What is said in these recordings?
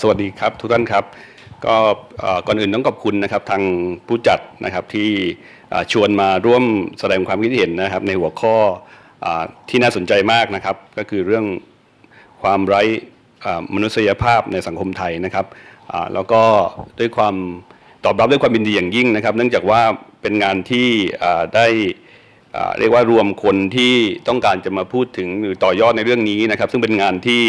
สวัสดีครับทุกท่านครับก็ก่อนอื่นต้องขอบคุณนะครับทางผู้จัดนะครับที่ชวนมาร่วมแสดงความคิดเห็นนะครับ ในหัวข้ออที่น่าสนใจมากนะครับ ก็คือเรื่องความไร้มนุษยภาพในสังคมไทยนะครับแล้วก็ด้วยความตอบรับด้วยความยินดีอย่างยิ่งนะครับ เนื่องจากว่าเป็นงานที่ได้เรียกว่ารวมคนที่ต้องการจะมาพูดถึงหรือต่อยอดในเรื่องนี้นะครับ ซึ่งเป็นงานที่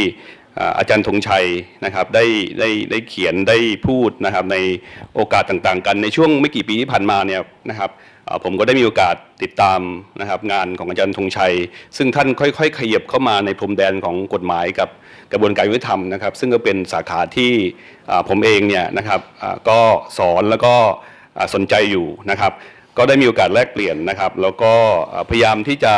อาจารย์ธงชัยนะครับได้ได้ได้เขียนได้พูดนะครับในโอกาสต่างๆ กันในช่วงไม่กี่ปีที่ผ่านมาเนี่ยนะครับผมก็ได้มีโอกาสติดตามนะครับงานของอาจารย์ธงชัย ซึ่งท่านค่อยๆ ขยับเข้ามาในพรมแดนของกฎหมายกับกระบวนการยุติธรรมนะครับ ซึ่งก็เป็นสาขาที่ผมเองเนี่ยนะครับก็สอนแล้วก็สนใจอยู่นะครับ ก็ได้มีโอกาสแลกเปลี่ยนนะครับ แล้วก็พยายามที่จะ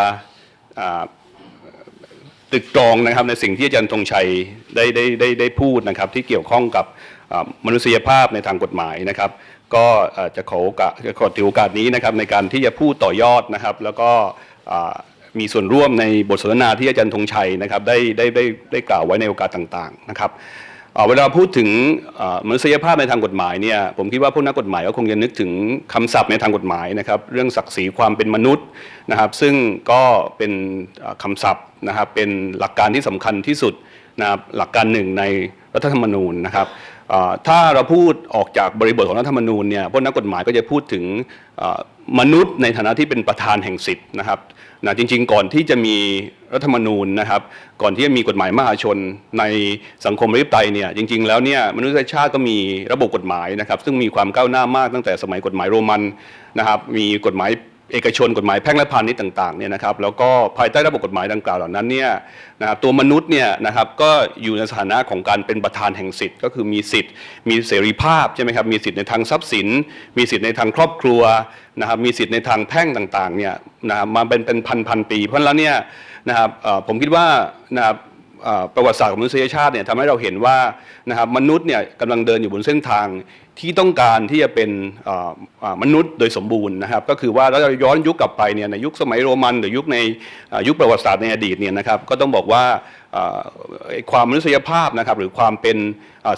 ตึกตรองนะครับในสิ่งที่อาจารย์ธงชัยได้ได้ได้ได้พูดนะครับที่เกี่ยวข้องกับมนุษยภาพในทางกฎหมายนะครับ ก็จะขอกาสจะขอถือโอกาสนี้นะครับในการที่จะพูดต่อยอดนะครับ แล้วก็มีส่วนร่วมในบทสนทนาที่อาจารย์ธงชัยนะครับได้ได้ได้ได้กล่าวไว้ในโอกาสต่างๆนะครับ เอ่อเวลาพูดถึงมนุษยภาพในทางกฎหมายเนี่ยผมคิดว่าพวกนักกฎหมายก็คงจะนึกถึงคำศัพท์ในทางกฎหมายนะครับเรื่องศักดิ์ศรีความเป็นมนุษย์นะครับซึ่งก็เป็นเอ่อคำศัพท์นะครับเป็นหลักการที่สำคัญที่สุดนะครับหลักการหนึ่งในรัฐธรรมนูญนะครับ ถ้าเราพูดออกจากบริบทของรัฐธรรมนูญเนี่ยพวกนักกฎหมายก็จะพูดถึงมนุษย์ในฐานะที่เป็นประธานแห่งสิทธิ์นะครับนะจริง ๆ ก่อนที่จะมีรัฐธรรมนูญนะครับ ก่อนที่จะมีกฎหมายมหาชนในสังคมประชาธิปไตยเนี่ยจริง ๆ แล้วเนี่ยมนุษยชาติก็มีระบบกฎหมายนะครับ ซึ่งมีความก้าวหน้ามากตั้งแต่สมัยกฎหมายโรมันนะครับ มีกฎหมาย เอกชนกฎหมายแพ่งและพาณิชย์ต่างๆเนี่ยนะครับแล้วก็ภายใต้ระบบกฎหมายดังกล่าวเหล่านั้นเนี่ยนะตัวมนุษย์เนี่ยนะครับก็อยู่ในสถานะของการเป็นประธานแห่งสิทธิ์ ก็คือมีสิทธิ์ มีเสรีภาพใช่ไหมครับมีสิทธิ์ในทางทรัพย์สิน มีสิทธิ์ในทางครอบครัวนะครับมีสิทธิ์ในทางแพ่งต่างๆเนี่ยนะครับมาเป็นเป็นพันพันๆปี เพราะแล้วเนี่ยนะครับผมคิดว่านะครับ ประวัติศาสตร์ของมนุษยชาติเนี่ยทำให้เราเห็นว่านะครับมนุษย์เนี่ยกำลังเดินอยู่บนเส้นทางที่ต้องการที่จะเป็นมนุษย์โดยสมบูรณ์นะครับ ก็คือว่าเราจะย้อนยุคกลับไปเนี่ยในยุคสมัยโรมัน หรือยุคในยุคประวัติศาสตร์ในอดีตเนี่ยนะครับก็ต้องบอกว่า ความมนุษยภาพนะครับหรือความเป็น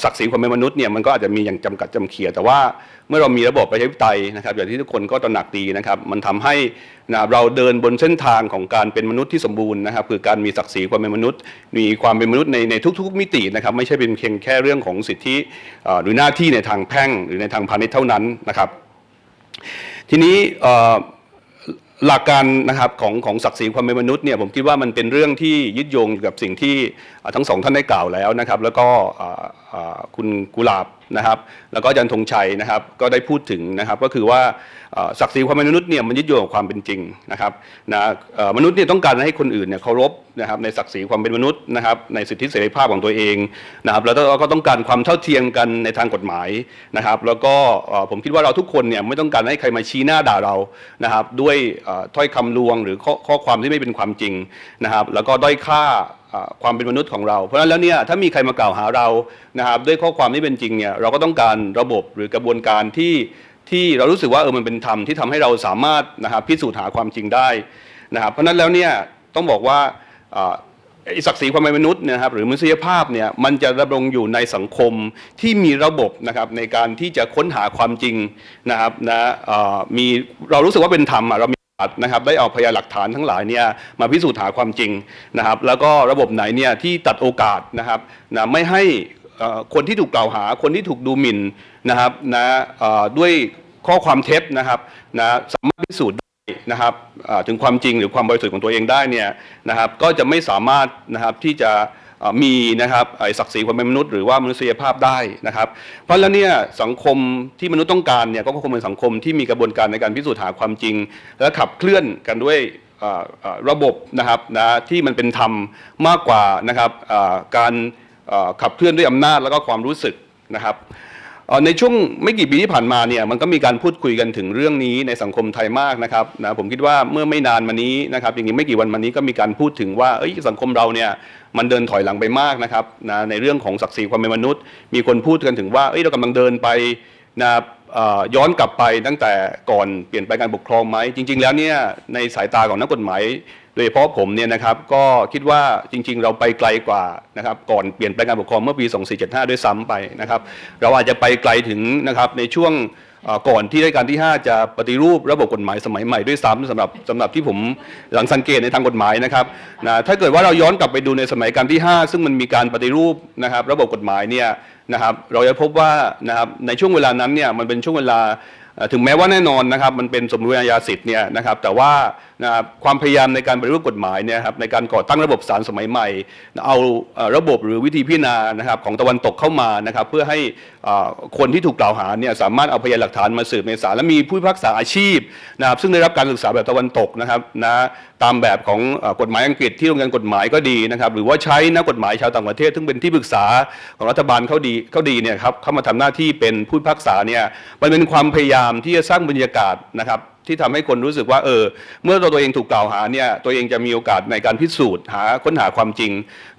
ศักดิ์ศรีความเป็นมนุษย์เนี่ยมันก็อาจจะมีอย่างจำกัดจำเขียแต่ว่าเมื่อเรามีระบบประชาธิปไตยนะครับอย่างที่ทุกคนก็ตระหนักดีนะครับมันทำให้นะเราเดินบนเส้นทางของการเป็นมนุษย์ที่สมบูรณ์นะครับคือการมีศักดิ์ศรีความเป็นมนุษย์ มีความเป็นมนุษย์ในในทุก ๆ มิตินะครับไม่ใช่เป็นเพียงแค่เรื่องของสิทธิหรือหน้าที่ในทางแพ่ง หรือในทางพาณิชย์เท่านั้นนะครับ ทีนี้ หลักการนะครับของของศักดิ์ศรีความเป็นมนุษย์เนี่ยผมคิดว่ามันเป็นเรื่องที่ยึดโยงอยู่กับสิ่งที่ทั้งสองท่านได้กล่าวแล้วนะครับ แล้วก็ คุณกุหลาบนะครับ แล้วก็อาจารย์ธงชัยนะครับ ก็ได้พูดถึงนะครับ ก็คือว่าศักดิ์ศรีความเป็นมนุษย์เนี่ยมันยึดโยงกับความเป็นจริงนะครับนะมนุษย์เนี่ยต้องการให้คนอื่นเนี่ยเคารพนะครับในศักดิ์ศรีความเป็นมนุษย์นะครับ ในสิทธิเสรีภาพของตัวเองนะครับ แล้วก็ต้องการความเท่าเทียมกันในทางกฎหมายนะครับ แล้วก็ผมคิดว่าเราทุกคนเนี่ยไม่ต้องการให้ใครมาชี้หน้าด่าเรานะครับ ด้วยถ้อยคำลวงหรือข้อความที่ไม่เป็นความจริงนะครับ แล้วก็ด้อยค่า ความเป็นมนุษย์ของเรา เพราะฉะนั้นแล้วเนี่ยถ้ามีใครมากล่าวหาเรานะครับด้วยข้อความที่เป็นจริงเนี่ยเราก็ต้องการระบบหรือกระบวนการที่ที่เรารู้สึกว่าเออมันเป็นธรรมที่ทำให้เราสามารถนะครับพิสูจน์หาความจริงได้นะครับเพราะนั้นแล้วเนี่ยต้องบอกว่าศักดิ์ศรีความเป็นมนุษย์นะครับหรือมนุษยภาพเนี่ยมันจะดำรงอยู่ในสังคมที่มีระบบนะครับในการที่จะค้นหาความจริงนะครับนะเออมีเรารู้สึกว่าเป็นธรรมอะเรา มีโอกาสนะครับได้เอาพยานหลักฐานทั้งหลายเนี่ยมาพิสูจน์หาความจริงนะครับ แล้วก็ระบบไหนเนี่ยที่ตัดโอกาสนะครับนะไม่ให้คนที่ถูกกล่าวหาคนที่ถูกดูหมิ่นนะครับนะด้วยข้อความเท็จนะครับนะสามารถพิสูจน์นะครับถึงความจริงหรือความบริสุทธิ์ของตัวเองได้เนี่ยนะครับ ก็จะไม่สามารถนะครับที่จะ มีนะครับศักดิ์ศรีความเป็นมนุษย์หรือว่ามนุษยภาพได้นะครับ เพราะแล้วเนี่ยสังคมที่มนุษย์ต้องการเนี่ยก็คงเป็นสังคมที่มีกระบวนการในการพิสูจน์หาความจริง และขับเคลื่อนกันด้วยระบบนะครับนะที่มันเป็นธรรมมากกว่านะครับการขับเคลื่อนด้วยอำนาจแล้วก็ความรู้สึกนะครับ ในช่วงไม่กี่ปีที่ผ่านมาเนี่ยมันก็มีการพูดคุยกันถึงเรื่องนี้ในสังคมไทยมากนะครับนะผมคิดว่าเมื่อไม่นานมานี้นะครับจริงๆไม่กี่วันมานี้ก็มีการพูดถึงว่าเอ้ยสังคมเราเนี่ยมันเดินถอยหลังไปมากนะครับนะในเรื่องของศักดิ์ศรีความเป็นมนุษย์ มีคนพูดกันถึงว่าเอ้ยเรากำลังเดินไปนะย้อนกลับไปตั้งแต่ก่อนเปลี่ยนแปลงการปกครองไหมจริง ๆ แล้วเนี่ยในสายตาของนักกฎหมาย โดยเฉพาะผมเนี่ยนะครับก็คิดว่าจริงๆ เราไปไกลกว่านะครับก่อนเปลี่ยนแปลงการปกครองเมื่อปี 2475 ด้วยซ้ำไปนะครับเราอาจจะไปไกลถึงนะครับในช่วงก่อนที่รัชกาลที่ 5 จะปฏิรูประบบกฎหมายสมัยใหม่ด้วยซ้ำสำหรับสำหรับที่ผมหลังสังเกตในทางกฎหมายนะครับนะถ้าเกิดว่าเราย้อนกลับไปดูในสมัยการที่ 5 ซึ่งมันมีการปฏิรูปนะครับระบบกฎหมายเนี่ยนะครับเราจะพบว่านะครับในช่วงเวลานั้นเนี่ยมันเป็นช่วงเวลาถึงแม้ว่าแน่นอนนะครับมันเป็นสมรู้อาญาสิทธิ์เนี่ยนะครับแต่ว่า นะคความพยายามในการปฏิรูปกฎหมายเนี่ยครับในการก่อตั้งระบบศาลสมัยใหม่ เอาระบบหรือวิธีพิจารณานะครับของตะวันตกเข้ามานะครับเพื่อให้คนที่ถูกกล่าวหาเนี่ยสามารถเอาพยานหลักฐานมาสืบในศาลและมีผู้พิพากษาอาชีพนะครับซึ่งได้รับการศึกษาแบบตะวันตกนะครับนะตามแบบของกฎหมายอังกฤษที่โรงเรียนกฎหมายก็ดีนะครับหรือว่าใช้นักกฎหมายชาวต่างประเทศซึ่งเป็นที่ปรึกษาของรัฐบาลเขาดีเขาดีเนี่ยครับเข้ามาทำหน้าที่เป็นผู้พิพากษาเนี่ยมันเป็นความพยายามที่จะสร้างบรรยากาศนะครับที่ทำให้คนรู้สึกว่าเออ เมื่อตัวเองถูกกล่าวหาเนี่ยตัวเองจะมีโอกาสในการพิสูจน์หาค้นหาความจริง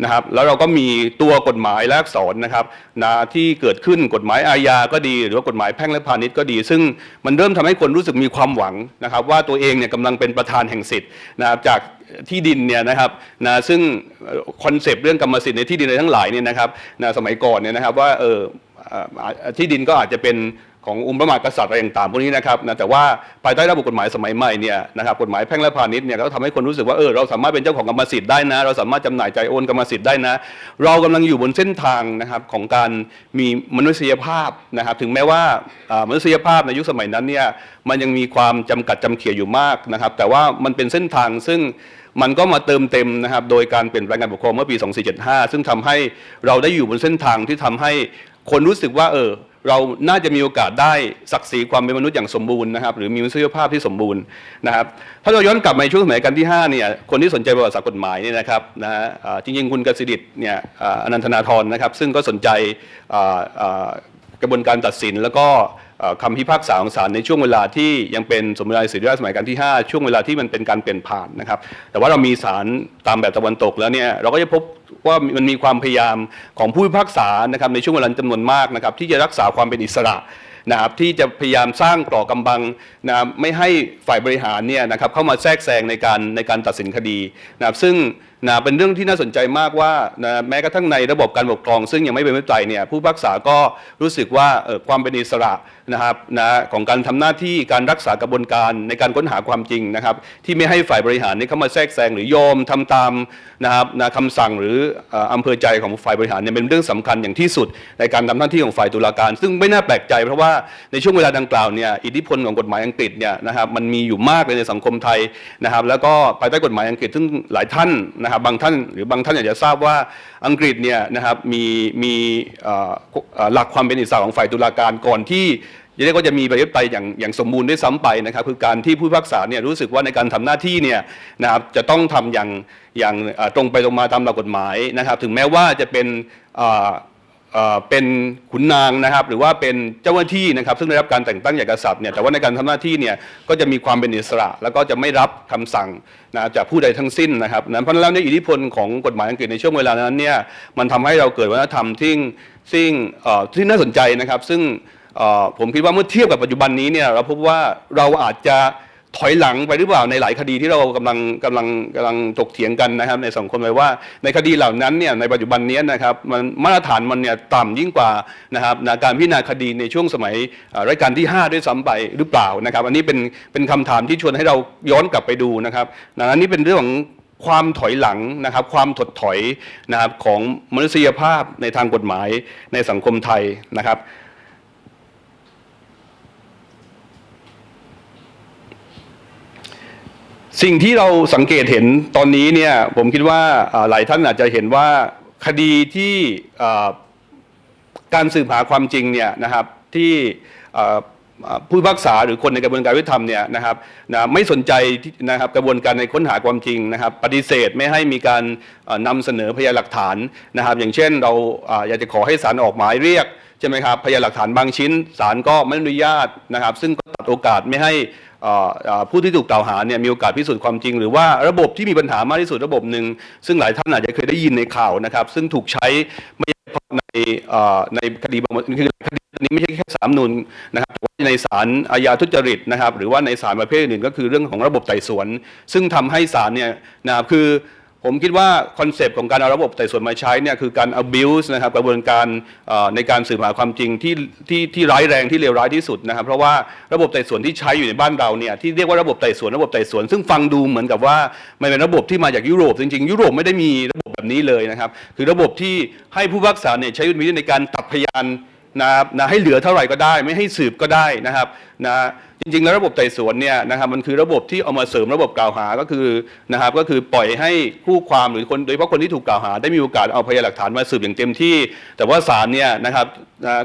นะครับ แล้วเราก็มีตัวกฎหมายและอักษรนะครับนะที่เกิดขึ้นกฎหมายอาญาก็ดี หรือว่ากฎหมายแพ่งและพาณิชย์ก็ดี ซึ่งมันเริ่มทำให้คนรู้สึกมีความหวังนะครับ ว่าตัวเองเนี่ยกำลังเป็นประธานแห่งสิทธิ์นะครับจากที่ดินเนี่ยนะครับนะซึ่งคอนเซปต์เรื่องกรรมสิทธิ์ในที่ดินอะไรทั้งหลายเนี่ยนะครับนะสมัยก่อนเนี่ยนะครับว่าเออที่ดินก็อาจจะเป็น ขององค์พระมหากษัตริย์อะไรต่างๆพวกนี้นะครับนะแต่ว่าภายใต้ระบบกฎหมายสมัยใหม่เนี่ยนะครับกฎหมายแพ่งและพาณิชย์เนี่ยก็ทำให้คนรู้สึกว่าเออเราสามารถเป็นเจ้าของกรรมสิทธิ์ได้นะ เราสามารถจำหน่ายใจโอนกรรมสิทธิ์ได้นะ เรากำลังอยู่บนเส้นทางนะครับของการมีมนุษยภาพนะครับ ถึงแม้ว่ามนุษยภาพในยุคสมัยนั้นเนี่ยมันยังมีความจำกัดจำเขี่ยอยู่มากนะครับ แต่ว่ามันเป็นเส้นทางซึ่งมันก็มาเติมเต็มนะครับโดยการเปลี่ยนแปลงการปกครองเมื่อปี 2475 ซึ่งทำให้เราได้อยู่บนเส้นทางที่ทำให้คนรู้สึกว่าเออ เราน่าจะมีโอกาสได้ศักดิ์ศรีความเป็นมนุษย์อย่างสมบูรณ์นะครับหรือมีมนุษยภาพที่สมบูรณ์นะครับถ้าเราย้อนกลับมาในช่วงสมัยการที่5เนี่ยคนที่สนใจประวัติศาสตร์กฎหมายเนี่ยนะครับนะฮะจริงๆคุณกสิดิตเนี่ยออนันทนาธรนะครับซึ่งก็สนใจกระบวนการตัดสินแล้วก็คำพิพากษาของศาลในช่วงเวลาที่ยังเป็นสมรายสิริราชสมัยการที่ 5 ช่วงเวลาที่มันเป็นการเปลี่ยนผ่านนะครับแต่ว่าเรามีศาลตามแบบตะวันตกแล้วเนี่ยเราก็จะพบ ว่ามันมีความพยายามของผู้พิพากษานะครับในช่วงเวลาจำนวนมากนะครับที่จะรักษาความเป็นอิสระนะครับที่จะพยายามสร้างกรอกำบังนะครับไม่ให้ฝ่ายบริหารเนี่ยนะครับเข้ามาแทรกแซงในการในการตัดสินคดีนะครับซึ่งนะเป็นเรื่องที่น่าสนใจมากว่านะแม้กระทั่งในระบบการปกครอง ซึ่งยังไม่เป็นประชาธิปไตยเนี่ยผู้พิพากษาก็รู้สึกว่าเออความเป็นอิสระนะครับนะของการทำหน้าที่การรักษากระบวนการในการค้นหาความจริงนะครับ ที่ไม่ให้ฝ่ายบริหารนี่เข้ามาแทรกแซงหรือยอมทำตามนะครับนะคำสั่งหรืออ่ออำเภอใจของฝ่ายบริหารเนี่ยเป็นเรื่องสำคัญอย่างที่สุด ในการทำหน้าที่ของฝ่ายตุลาการ ซึ่งไม่น่าแปลกใจ เพราะว่าในช่วงเวลาดังกล่าวเนี่ยอิทธิพลของกฎหมายอังกฤษเนี่ยนะครับมันมีอยู่มากเลยในสังคมไทยนะครับ แล้วก็ภายใต้กฎหมายอังกฤษซึ่งหลายท่านนะครับบางท่านหรือบางท่านอาจจะทราบว่าอังกฤษเนี่ยนะครับมีมีหลักความเป็นอิสระของฝ่ายตุลาการก่อนที่ จะเรียกว่าจะมีประชาธิปไตยอย่างอย่างสมบูรณ์ด้วยซ้ำไปนะครับคือการที่ผู้พิพากษาเนี่ยรู้สึกว่าในการทำหน้าที่เนี่ยนะครับจะต้องทำอย่างอย่างตรงไปตรงมาตามหลักกฎหมายนะครับ ถึงแม้ว่าจะเป็นเป็นขุนนางนะครับ หรือว่าเป็นเจ้าหน้าที่นะครับ ซึ่งได้รับการแต่งตั้งจากกษัตริย์เนี่ยแต่ว่าในการทำหน้าที่เนี่ยก็จะมีความเป็นอิสระ แล้วก็จะไม่รับคำสั่งนะจากผู้ใดทั้งสิ้นนะครับนั้นเพราะนั้นแล้วในยอิทธิพลของกฎหมายอังกฤษในช่วงเวลานั้นเนี่ยมันทำให้เราเกิดวัฒนธรรมที่ซึ่งเอ่อที่น่าสนใจนะครับ ซึ่ง ผมคิดว่าเมื่อเทียบกับปัจจุบันนี้เนี่ยเราพบว่าเราอาจจะถอยหลังไปหรือเปล่าในหลายคดีที่เรากำลังกำลังกำลังถกเถียงกันนะครับ ในสังคมเลยว่า ในคดีเหล่านั้นเนี่ยในปัจจุบันนี้นะครับมันมาตรฐานมันเนี่ยต่ำยิ่งกว่านะครับนะการพิจารณาคดีในช่วงสมัยรัชกาลที่ 5 ด้วยซ้ำไปหรือเปล่านะครับ อันนี้เป็นเป็นคำถามที่ชวนให้เราย้อนกลับไปดูนะครับนะอันนี้เป็นเรื่องของความถอยหลังนะครับ ความถดถอยนะครับของมนุษยภาพในทางกฎหมายในสังคมไทยนะครับ สิ่งที่เราสังเกตเห็นตอนนี้เนี่ยผมคิดว่าหลายท่านอาจจะเห็นว่าคดีที่การสืบหาความจริงเนี่ยนะครับที่ ผู้พิพากษาหรือคนในกระบวนการยุติธรรมเนี่ยนะครับนะไม่สนใจที่นะครับกระบวนการในค้นหาความจริงนะครับ ปฏิเสธไม่ให้มีการเอ่อนำเสนอพยานหลักฐานนะครับ อย่างเช่นเราอยากจะขอให้ศาลออกหมายเรียกใช่ไหมครับพยานหลักฐานบางชิ้นศาลก็ไม่อนุญาตนะครับ ซึ่งก็ตัดโอกาสไม่ให้ผู้ที่ถูกกล่าวหาเนี่ยมีโอกาสพิสูจน์ความจริง หรือว่าระบบที่มีปัญหามากที่สุดระบบหนึ่งซึ่งหลายท่านอาจจะเคยได้ยินในข่าวนะครับ ซึ่งถูกใช้ไม่เฉพาะในในคดีบางคือคดีอั นี้ไม่ใช่แค่สามนูนนะครับแต่ว่าในศาลอาญาทุจริตนะครับ หรือว่าในศาลประเภทอื่นก็คือเรื่องของระบบไต่สวน ซึ่งทำให้ศาลเนี่ยนะครับคือผมคิดว่าคอนเซปต์ของการเอาระบบไต่สวนมาใช้เนี่ยคือการ abuse นะครับกระบวนการในการสืบหาความจริงที่ที่ที่ร้ายแรงที่เลวร้ายที่สุดนะครับ เพราะว่าระบบไต่สวนที่ใช้อยู่ในบ้านเราเนี่ยที่เรียกว่าระบบไต่สวนระบบไต่สวนซึ่งฟังดูเหมือนกับว่ามันเป็นระบบที่มาจากยุโรปจริงๆ ยุโรปไม่ได้มีระบบแบบนี้เลยนะครับ คือระบบที่ให้ผู้พิพากษาเนี่ยใช้วิธีในการตัดพยาน นะครับนะให้เหลือเท่าไหร่ก็ได้ ไม่ให้สืบก็ได้นะครับนะ จริงๆแล้วระบบไต่สวนเนี่ยนะครับมันคือระบบที่เอามาเสริมระบบกล่าวหาก็คือนะครับก็คือปล่อยให้คู่ความหรือคนโดยเฉพาะคนที่ถูกกล่าวหา ได้มีโอกาสเอาพยานหลักฐานมาสืบอย่างเต็มที่ แต่ว่าศาลเนี่ยนะครับ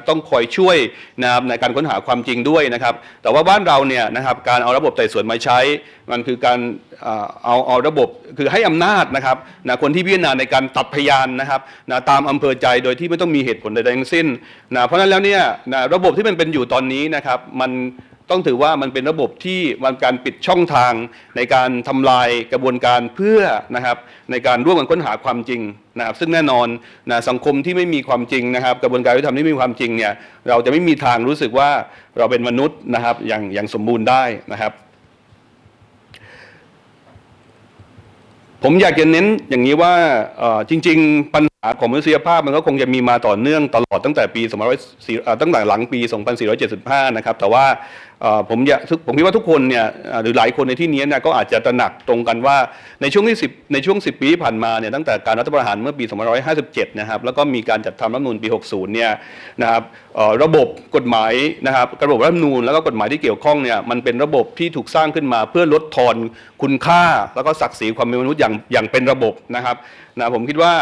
ต้องคอยช่วยนะครับในการค้นหาความจริงด้วยนะครับ แต่ว่าบ้านเราเนี่ยนะครับการเอาระบบไต่สวนมาใช้ มันคือการเอาเอาระบบคือให้อำนาจนะครับนะคนที่พิจารณาในการตัดพยานนะครับนะตามอำเภอใจโดยที่ไม่ต้องมีเหตุผลใดๆทั้งสิ้นนะเพราะฉะนั้นแล้วเนี่ยนะระบบที่มันเป็นอยู่ตอนนี้นะครับมัน ต้องถือว่ามันเป็นระบบที่มันการปิดช่องทาง ในการทำลายกระบวนการเพื่อนะครับในการร่วมกันค้นหาความจริงนะครับซึ่งแน่นอนนะสังคมที่ไม่มีความจริงนะครับ กระบวนการยุติธรรมที่ไม่มีความจริงเนี่ยเราจะไม่มีทางรู้สึกว่าเราเป็นมนุษย์นะครับอย่างอย่างสมบูรณ์ได้นะครับ ผมอยากจะเน้นอย่างนี้ว่าจริง ๆ ปัญหาของมนุษยภาพมันก็คงจะมีมาต่อเนื่องตลอดตั้งแต่ปี2 0 0ตั้งแต่หลังปี 2475 นะครับ แต่ว่า ผมอยากผมคิดว่าทุกคนเนี่ยหรือหลายคนในที่นี้เนี่ยก็อาจจะตระหนักตรงกันว่าในช่วงที่10ในช่วง 10 ปีที่ผ่านมาเนี่ยตั้งแต่การรัฐประหารเมื่อปี2557 นะครับ แล้วก็มีการจัดทำรัฐมนูญปี 60 เนี่ยนะครับระบบกฎหมายนะครับระบบรัฐมนูญแล้วก็กฎหมายที่เกี่ยวข้องเนี่ยมันเป็นระบบที่ถูกสร้างขึ้นมาเพื่อลดทอนคุณค่า แล้วก็ศักดิ์ศรีความเป็นมนุษย์อย่างอย่างเป็นระบบนะครับนะผมคิดว่า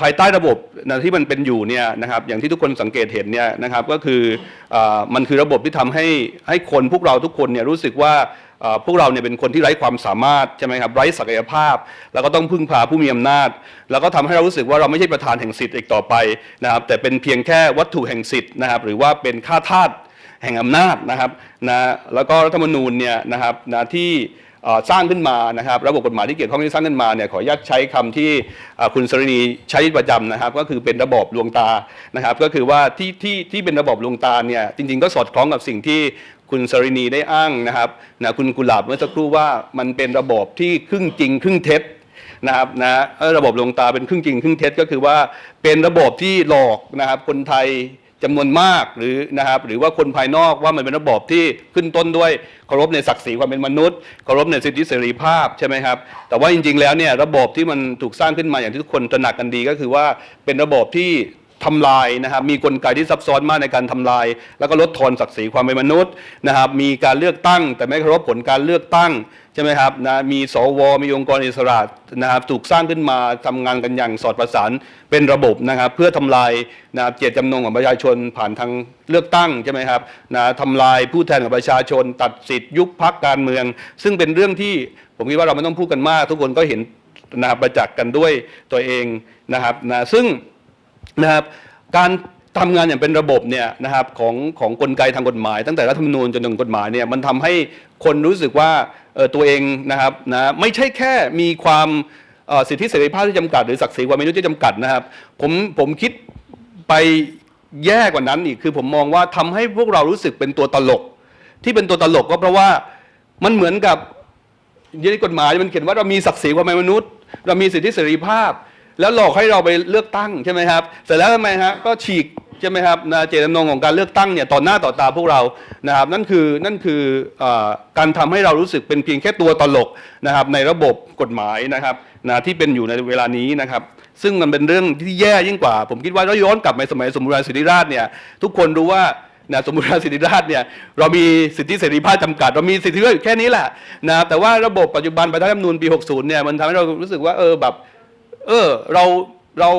ภายใต้ระบบนะที่มันเป็นอยู่เนี่ยนะครับอย่างที่ทุกคนสังเกตเห็นเนี่ยนะครับก็คืออมันคือระบบที่ทำให้ให้คนพวกเราทุกคนเนี่ยรู้สึกว่าพวกเราเนี่ยเป็นคนที่ไร้ความสามารถใช่ไหมครับไร้ศักยภาพ แล้วก็ต้องพึ่งพาผู้มีอำนาจ แล้วก็ทำให้เรารู้สึกว่าเราไม่ใช่ประธานแห่งสิทธิ์อีกต่อไปนะครับแต่เป็นเพียงแค่วัตถุแห่งสิทธิ์นะครับหรือว่าเป็นค่าทาสแห่งอำนาจนะครับนะแล้วก็รัฐธรรมนูญเนี่ยนะครับนะที่ สร้างขึ้นมานะครับ ระบบกฎหมายที่เกี่ยวข้องที่สร้างขึ้นมาเนี่ยขออนุญาตใช้คำที่คุณสรินีใช้ประจำนะครับ ก็คือเป็นระบบลวงตานะครับ ก็คือว่าที่ที่ที่เป็นระบบลวงตาเนี่ยจริง ๆ ก็สอดคล้องกับสิ่งที่คุณสรินีได้อ้างนะครับนะคุณกุหลาบเมื่อสักครู่ว่ามันเป็นระบบที่ครึ่งจริง ครึ่งเท็จนะครับนะระบบลวงตาเป็นครึ่งจริง ครึ่งเท็จก็คือว่าเป็นระบบที่หลอกนะครับคนไทย จำนวนมากหรือนะครับหรือว่าคนภายนอกว่ามันเป็นระบบที่ขึ้นต้นด้วยเคารพในศักดิ์ศรีความเป็นมนุษย์เคารพในสิทธิเสรีภาพใช่ไหมครับแต่ว่าจริง ๆ แล้วเนี่ยระบบที่มันถูกสร้างขึ้นมาอย่างที่ทุกคนตระหนักกันดีก็คือว่าเป็นระบบที่ ทำลายนะครับมีกลไกที่ซับซ้อนมากในการทำลาย แล้วก็ลดทอนศักดิ์ศรีความเป็นมนุษย์นะครับมีการเลือกตั้ง แต่ไม่เคารพผลการเลือกตั้งใช่ไหมครับนะมีสวมีองค์กรอิสระนะครับถูกสร้างขึ้นมาทำงานกันอย่างสอดประสานเป็นระบบนะครับ เพื่อทำลายนะเจตจำนงของประชาชนผ่านทางเลือกตั้งใช่ไหมครับนะทำลายผู้แทนของประชาชน ตัดสิทธิ์ยุบพักการเมือง ซึ่งเป็นเรื่องที่ผมคิดว่าเราไม่ต้องพูดกันมาก ทุกคนก็เห็นนะครับประจักษ์กันด้วยตัวเองนะครับนะซึ่ง นะครับการทำงานอย่างเป็นระบบเนี่ยนะครับของของกลไกทางกฎหมาย ตั้งแต่รัฐธรรมนูญจนถึงกฎหมายเนี่ยมันทำให้คนรู้สึกว่าตัวเองนะครับนะไม่ใช่แค่มีความสิทธิเสรีภาพที่จำกัดหรือศักดิ์ศรีความเป็นมนุษย์ที่จำกัดนะครับผมผมคิดไปแย่กว่านั้นอีกคือผมมองว่าทำให้พวกเรารู้สึกเป็นตัวตลก ที่เป็นตัวตลกก็เพราะว่ามันเหมือนกับในกฎหมายมันเขียนว่าเรามีศักดิ์ศรีความเป็นมนุษย์ เรามีสิทธิเสรีภาพ แล้วหลอกให้เราไปเลือกตั้งใช่ไหมครับเสร็จแล้วทำไมฮะก็ฉีกใช่ไหมครับนะเจตจำนงของการเลือกตั้งเนี่ยต่อหน้าต่อตาพวกเรานะครับนั่นคือนั่นคืออการทำให้เรารู้สึกเป็นเพียงแค่ตัวตลกนะครับในระบบกฎหมายนะครับนะที่เป็นอยู่ในเวลานี้นะครับซึ่งมันเป็นเรื่องที่แย่ยิ่งกว่า ผมคิดว่าถ้าย้อนกลับไปสมัยสมบูรณสิทธิราชเนี่ยทุกคนรู้ว่านะสมมติว่าสิทธิราชเนี่ยเรามีสิทธิเสรีภาพจำกัด เรามีสิทธิเอยู่แค่นี้แหละนะครับแต่ว่าระบบปัจจุบันประชารัฐธรรมนูญปี 60เนี่ยมันทำให้เรารู้สึกว่าเออแบบ เออเราเรา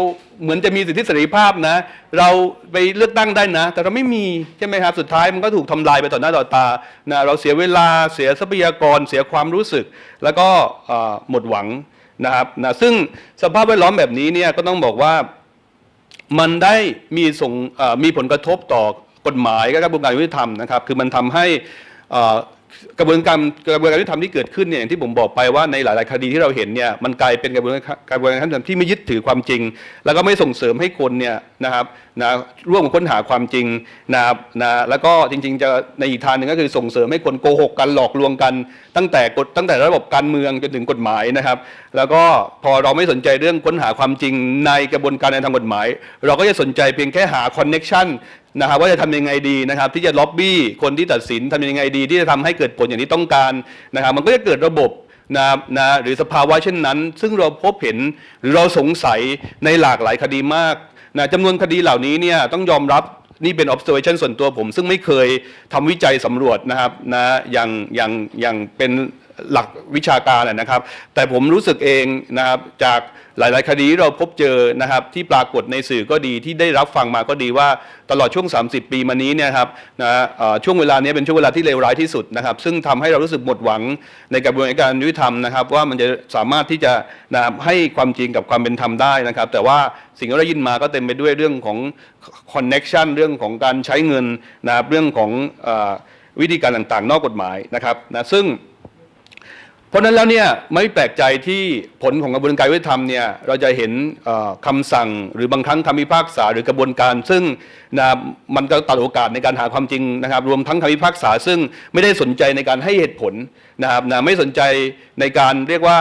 เหมือนจะมีสิทธิเสรีภาพนะ เราไปเลือกตั้งได้นะ แต่เราไม่มีใช่ไหมครับสุดท้ายมันก็ถูกทำลายไปต่อหน้าต่อตานะเราเสียเวลาเสียทรัพยากร เสียความรู้สึก แล้วก็หมดหวังนะครับนะซึ่งสภาพแวดล้อมแบบนี้เนี่ยก็ต้องบอกว่ามันได้มีส่งมีผลกระทบต่อกฎหมายและกระบวนการยุติธรรมนะครับ คือมันทำให้อ่อ กระบวนการกระบวนการยุติธรรมที่เกิดขึ้นเนี่ยอย่างที่ผมบอกไปว่าในหลาย ๆ คดีที่เราเห็นเนี่ยมันกลายเป็นกระบวนการกระบวนการยุติธรรมที่ไม่ยึดถือความจริง แล้วก็ไม่ส่งเสริมให้คนเนี่ยนะครับนะร่วมค้นหาความจริงนะครับนะแล้วก็จริง ๆ จะในอีกทางหนึ่งก็คือส่งเสริมให้คนโกหกกันหลอกลวงกัน ตั้งแต่กฎตั้งแต่ระบบการเมืองจนถึงกฎหมายนะครับ แล้วก็พอเราไม่สนใจเรื่องค้นหาความจริงในกระบวนการในทางกฎหมาย เราก็จะสนใจเพียงแค่หาคอนเน็ชัน นะครับว่าจะทำยังไงดีนะครับที่จะล็อบบี้คนที่ตัดสินทำยังไงดี ที่จะทำให้เกิดผลอย่างที่ต้องการนะครับ มันก็จะเกิดระบบนะนะหรือสภาวะเช่นนั้น ซึ่งเราพบเห็นหรือเราสงสัยในหลากหลายคดีมากนะจำนวนคดีเหล่านี้เนี่ยต้องยอมรับนี่เป็น observation ส่วนตัวผม ซึ่งไม่เคยทำวิจัยสำรวจนะครับนะอย่างอย่างอย่างเป็นหลักวิชาการนะครับ แต่ผมรู้สึกเองนะครับจาก หลาย ๆ คดีเราพบเจอนะครับที่ปรากฏในสื่อก็ดีที่ได้รับฟังมาก็ดีว่าตลอดช่วง 30 ปีมานี้เนี่ยครับนะช่วงเวลานี้เป็นช่วงเวลาที่เลวร้ายที่สุดนะครับซึ่งทำให้เรารู้สึกหมดหวังในกระบวนการยุติธรรมนะครับว่ามันจะสามารถที่จะนะครับให้ความจริงกับความเป็นธรรมได้นะครับ แต่ว่าสิ่งที่เราได้ยินมาก็เต็มไปด้วยเรื่องของ connection เรื่องของการใช้เงินนะครับเรื่องของอวิธีการต่างๆ นอกกฎหมายนะครับนะซึ่ง ราะนั้นแล้วเนี่ยไม่แปลกใจที่ผลของกระบวนการยุติธรรมเนี่ยเราจะเห็นเอ่อคำสั่งหรือบางครั้งคำพิพากษาหรือกระบวนการ ซึ่งนะมันก็ตัดโอกาสในการหาความจริงนะครับ รวมทั้งคำพิพากษาซึ่งไม่ได้สนใจในการให้เหตุผลนะครับนะไม่สนใจในการเรียกว่า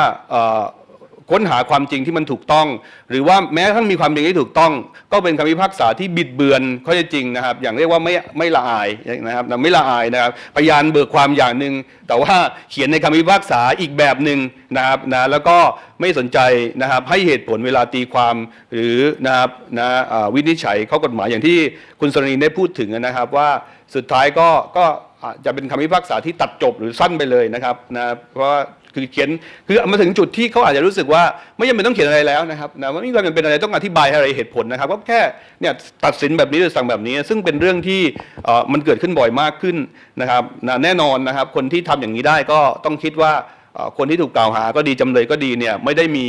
ค้นหาความจริงที่มันถูกต้อง หรือว่าแม้กระทั่งมีความจริงที่ถูกต้อง ก็เป็นคำพิพากษาที่บิดเบือนข้อเท็จจริงนะครับ อย่างเรียกว่าไม่ไม่ละอายนะครับไม่ละอายนะครับพยานเบิกความอย่างหนึ่งแต่ว่าเขียนในคำพิพากษาอีกแบบหนึ่งนะครับนะแล้วก็ไม่สนใจนะครับให้เหตุผลเวลาตีความหรือนะครับนะวินิจฉัยข้อกฎหมายอย่างที่คุณสรณีได้พูดถึงนะครับว่าสุดท้ายก็ก็ จะเป็นคำพิพากษาที่ตัดจบหรือสั้นไปเลยนะครับนะเพราะว่าคือเขียนคือมาถึงจุดที่เขาอาจจะรู้สึกว่าไม่จำเป็นต้องเขียนอะไรแล้วนะครับนะไม่มีความจำเป็นอะไรต้องอธิบายอะไรเหตุผลนะครับก็แค่เนี่ยตัดสินแบบนี้หรือสั่งแบบนี้ ซึ่งเป็นเรื่องที่มันเกิดขึ้นบ่อยมากขึ้นนะครับนะแน่นอนนะครับ คนที่ทำอย่างนี้ได้ก็ต้องคิดว่าคนที่ถูกกล่าวหาก็ดีจำเลยก็ดีเนี่ยไม่ได้มี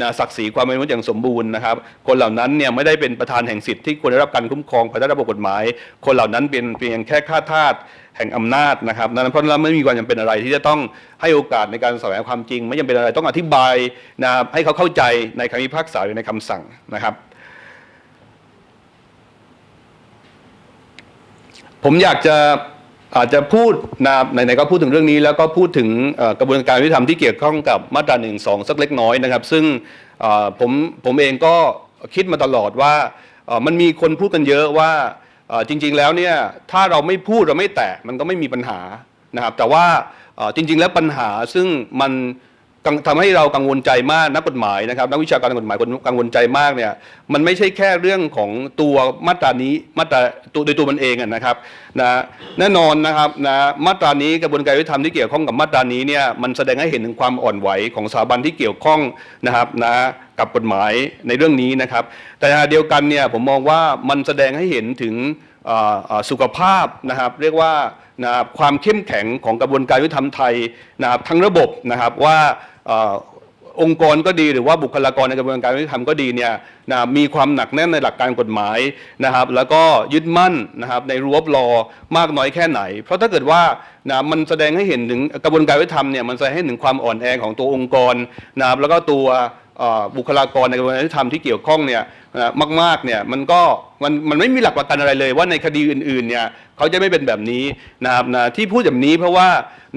นะศักดิ์ศรีความเป็นมนุษย์อย่างสมบูรณ์นะครับ คนเหล่านั้นเนี่ยไม่ได้เป็นประธานแห่งสิทธิ์ที่ควรได้รับการคุ้มครองภายใต้ระบบกฎหมาย คนเหล่านั้นเป็นเพียงแค่ข้าทาส แห่งอำนาจนะครับนั้นเพราะนั้นไม่มีความจำเป็นอะไรที่จะต้องให้โอกาสในการแสวงความจริง ไม่จำเป็นอะไรต้องอธิบายนะครับให้เขาเข้าใจในคำพิพากษาหรือในคำสั่งนะครับ ผมอยากจะอาจจะพูดนะไหนๆก็พูดถึงเรื่องนี้ แล้วก็พูดถึงกระบวนการยุติธรรมที่เกี่ยวข้องกับมาตราหนึ่งสองสักเล็กน้อยนะครับ ซึ่งผมผมเองก็คิดมาตลอดว่ามันมีคนพูดกันเยอะว่า จริง ๆแล้วเนี่ยถ้าเราไม่พูดเราไม่แตะมันก็ไม่มีปัญหานะครับแต่ว่าจริง ๆ แล้วปัญหาซึ่งมัน ทำให้เรากังวลใจมากนักกฎหมายนะครับนักวิชาการกฎหมายกังวลใจมากเนี่ยมันไม่ใช่แค่เรื่องของตัวมาตรานี้มาตราตัวโดยตัวมันเองนะครับนะแน่นอนนะครับนะมาตรานี้กระบวนการยุติธรรมที่เกี่ยวข้องกับมาตรานี้เนี่ยมันแสดงให้เห็นถึงความอ่อนไหวของสถาบันที่เกี่ยวข้องนะครับนะกับกฎหมายในเรื่องนี้นะครับ แต่เดียวกันเนี่ยผมมองว่ามันแสดงให้เห็นถึง สุขภาพนะครับเรียกว่านะครับความเข้มแข็งของกระบวนการยุติธรรมไทยนะครับทั้งระบบนะครับว่าองค์กรก็ดีหรือว่าบุคลากรในกระบวนการยุติธรรมก็ดีเนี่ยนะมีความหนักแน่นในหลักการกฎหมายนะครับ แล้วก็ยึดมั่นนะครับในรูปรอมากน้อยแค่ไหน เพราะถ้าเกิดว่านะมันแสดงให้เห็นถึงกระบวนการยุติธรรมเนี่ยมันแสดงให้เห็นถึงความอ่อนแอของตัวองค์กรนะครับแล้วก็ตัว บุคลากรในกระบวนการยุติธรรมที่เกี่ยวข้องเนี่ยมากๆเนี่ยมันก็มันมันไม่มีหลักประกันอะไรเลยว่าในคดีอื่นๆเนี่ยเขาจะไม่เป็นแบบนี้นะครับนะที่พูดแบบนี้เพราะว่า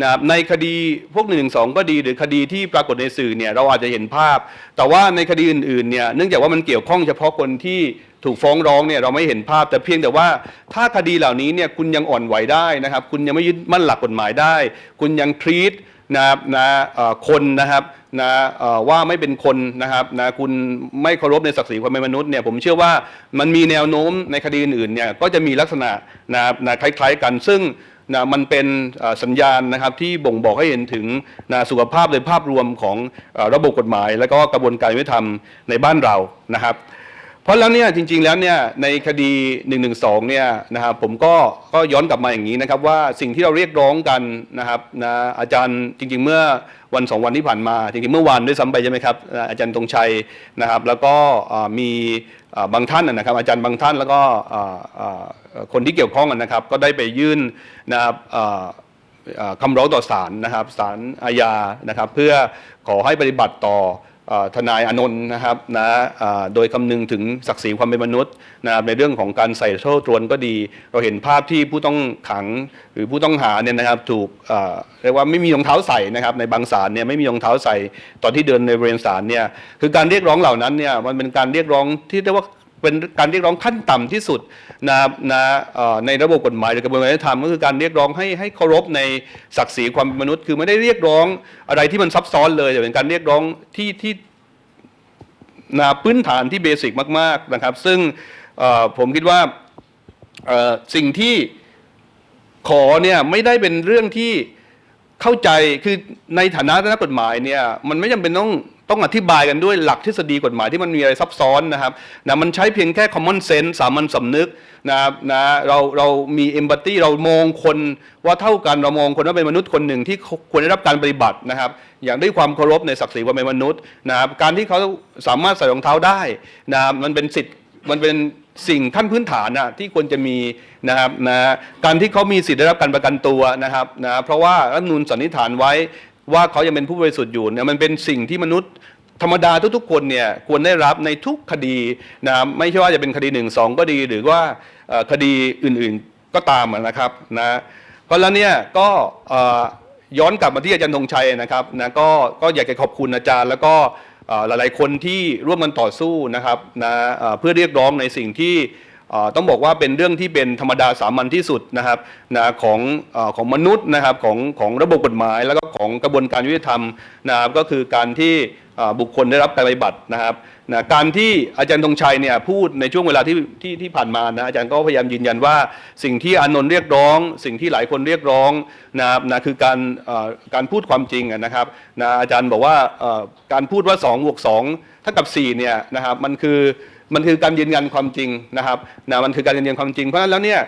นะครับในคดีพวกหนึ่งสองก็ดีหรือคดีที่ปรากฏในสื่อเนี่ยเราอาจจะเห็นภาพ แต่ว่าในคดีอื่นๆเนี่ยเนื่องจากว่ามันเกี่ยวข้องเฉพาะคนที่ถูกฟ้องร้องเนี่ยเราไม่เห็นภาพแต่เพียงแต่ว่าถ้าคดีเหล่านี้เนี่ยคุณยังอ่อนไหวได้นะครับ คุณยังไม่ยึดมั่นหลักกฎหมายได้ คุณยังทรีต นะครับนะคนนะครับนะว่าไม่เป็นคนนะครับนะคุณไม่เคารพในศักดิ์ศรีความเป็นมนุษย์เนี่ยผมเชื่อว่ามันมีแนวโน้มในคดีอื่นๆเนี่ยก็จะมีลักษณะนะครับนะคล้าย ๆ กันซึ่งนะมันเป็นสัญญาณนะครับที่บ่งบอกให้เห็นถึงนะสุขภาพโดยภาพรวมของระบบกฎหมาย และก็กระบวนการยุติธรรมในบ้านเรานะครับ เพราะแล้วเนี่ยจริงๆแล้วเนี่ยในคดี1นึเนี่ยนะครับผมก็ก็ย้อนกลับมาอย่างนี้นะครับว่าสิ่งที่เราเรียกร้องกันนะครับนะอาจารย์จริง ๆ เมื่อวันสองวันที่ผ่านมาจริงๆเมื่อวานด้วยซ้ำไปใช่ไหมครับอาจารย์ธงชัยนะครับแล้วก็มีบางท่านนะครับอาจารย์บางท่านแล้วก็คนที่เกี่ยวข้องนะครับก็ได้ไปยื่นนะครับคำร้องต่อศาลนะครับศาลอาญานะครับเพื่อขอให้ปฏิบัติต่อ ทนายอนนท์นะครับนะโดยคำนึงถึงศักดิ์ศรีความเป็นมนุษย์นะครับในเรื่องของการใส่โซ่ตรวนก็ดี เราเห็นภาพที่ผู้ต้องขังหรือผู้ต้องหาเนี่ยนะครับถูกเอ่อเรียกว่าไม่มีรองเท้าใส่นะครับในบางศาลเนี่ยไม่มีรองเท้าใส่ตอนที่เดินในบริเวณศาลเนี่ยคือการเรียกร้องเหล่านั้นเนี่ยมันเป็นการเรียกร้องที่เรียกว่า เป็นการเรียกร้องขั้นต่ำที่สุดนะนะในระบบกฎหมายหรือกระบวนการยุติธรรมก็คือการเรียกร้องให้ให้เคารพในศักดิ์ศรีความเป็นมนุษย์ คือไม่ได้เรียกร้องอะไรที่มันซับซ้อนเลยแต่เป็นการเรียกร้องที่ที่นะพื้นฐานที่เบสิกมาก ๆนะครับ ซึ่งผมคิดว่าสิ่งที่ขอเนี่ยไม่ได้เป็นเรื่องที่เข้าใจคือในฐานะนักกฎหมายเนี่ยมันไม่จำเป็นต้อง ต้องอธิบายกันด้วยหลักทฤษฎีกฎหมายที่มันมีอะไรซับซ้อนนะครับนะมันใช้เพียงแค่ common sense สามัญสำนึกนะครับนะเราเรามี empathy เรามองคนว่าเท่ากันเรามองคนว่าเป็นมนุษย์คนหนึ่งที่ควรได้รับการปฏิบัตินะครับ อย่างด้วยความเคารพในศักดิ์ศรีความเป็นมนุษย์นะครับการที่เขาสามารถใส่รองเท้าได้นะครับมันเป็นสิทธิ์มันเป็นสิ่งขั้นพื้นฐานนะที่ควรจะมีนะครับนะการที่เขามีสิทธิ์ได้รับการประกันตัวนะครับนะเพราะว่ารัฐนูญสันนิษฐานไว้ ว่าเขายังเป็นผู้บริสุทธิ์อยู่เนี่ยมันเป็นสิ่งที่มนุษย์ธรรมดาทุกๆคนเนี่ยควรได้รับในทุกคดีนะครับไม่ใช่ว่าจะเป็นคดีหนึ่งสองก็ดีหรือว่าคดีอื่นๆก็ตามนะครับนะเพราะแล้วเนี่ยก็ย้อนกลับมาที่อาจารย์ธงชัยนะครับนะก็ก็อยากจะขอบคุณอาจารย์ แล้วก็หลายๆคนที่ร่วมกันต่อสู้นะครับนะเพื่อเรียกร้องในสิ่งที่ ต้องบอกว่าเป็นเรื่องที่เป็นธรรมดาสามัญที่สุดนะครับนะของอของมนุษย์นะครับของของระบบกฎหมาย แล้วก็ของกระบวนการยุติธรรมนะครับก็คือการที่บุคคลได้รับการปฏิบัตินะครับ นะการที่อาจารย์ธงชัยเนี่ยพูดในช่วงเวลาที่ที่ที่ผ่านมานะอาจารย์ก็พยายามยืนยันว่าสิ่งที่อานนท์เรียกร้อง สิ่งที่หลายคนเรียกร้องนะครับนะคือการการพูดความจริงนะครับนะอาจารย์บอกว่าการพูดว่า2บวก2เท่ากับ4เนี่ยนะครับมันคือมันคือการยืนยันความจริงนะครับนะมันคือการยืนยันความจริงเพราะฉะนั้นแล้วเนี่ย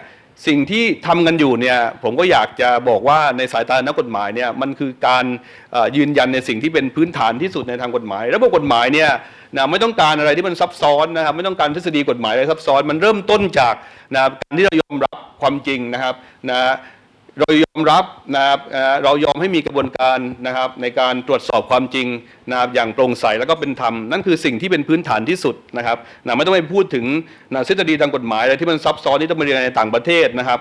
สิ่งที่ทำกันอยู่เนี่ยผมก็อยากจะบอกว่าในสายตานักกฎหมายเนี่ยมันคือการยืนยันในสิ่งที่เป็นพื้นฐานที่สุดในทางกฎหมาย ระบบกฎหมายเนี่ยนะไม่ต้องการอะไรที่มันซับซ้อนนะครับไม่ต้องการทฤษฎีกฎหมายอะไรซับซ้อน มันเริ่มต้นจากนะการที่เรายอมรับความจริงนะครับนะ เรายอมรับนะครับเรายอมให้มีกระบวนการนะครับในการตรวจสอบความจริงนะครับอย่างโปร่งใสแล้วก็เป็นธรรมนั่นคือสิ่งที่เป็นพื้นฐานที่สุดนะครับนะไม่ต้องไปพูดถึงนะทฤษฎีทางกฎหมายอะไรที่มันซับซ้อนที่ต้องไปเรียนในต่างประเทศนะครับ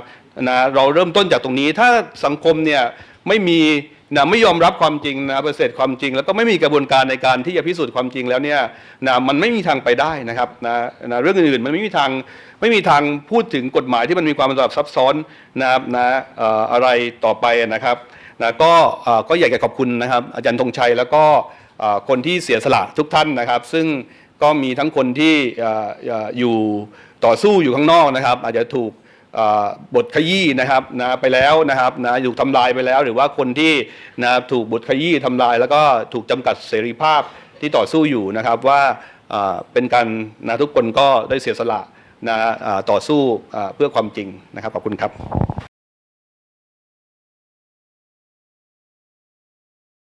นะเราเริ่มต้นจากตรงนี้ถ้าสังคมเนี่ยไม่มี นะไม่ยอมรับความจริงนะประเสริฐความจริง แล้วก็ไม่มีกระบวนการในการที่จะพิสูจน์ความจริงแล้วเนี่ยนะมันไม่มีทางไปได้นะครับนะนะเรื่องอื่นๆมันไม่มีทางไม่มีทางพูดถึงกฎหมายที่มันมีความซับซ้อนนะครับนะอะไรต่อไปนะครับนะก็ก็อยากจะขอบคุณนะครับอาจารย์ธงชัยแล้วก็คนที่เสียสละทุกท่านนะครับ ซึ่งก็มีทั้งคนที่อยู่ต่อสู้อยู่ข้างนอกนะครับ อาจจะถูก บทขยี้นะครับนะไปแล้วนะครับนะถูกทำลายไปแล้ว หรือว่าคนที่นะถูกบทขยี้ทำลาย แล้วก็ถูกจำกัดเสรีภาพที่ต่อสู้อยู่นะครับว่าเป็นการนะทุกคนก็ได้เสียสละนะต่อสู้เพื่อความจริงนะครับขอบคุณครับ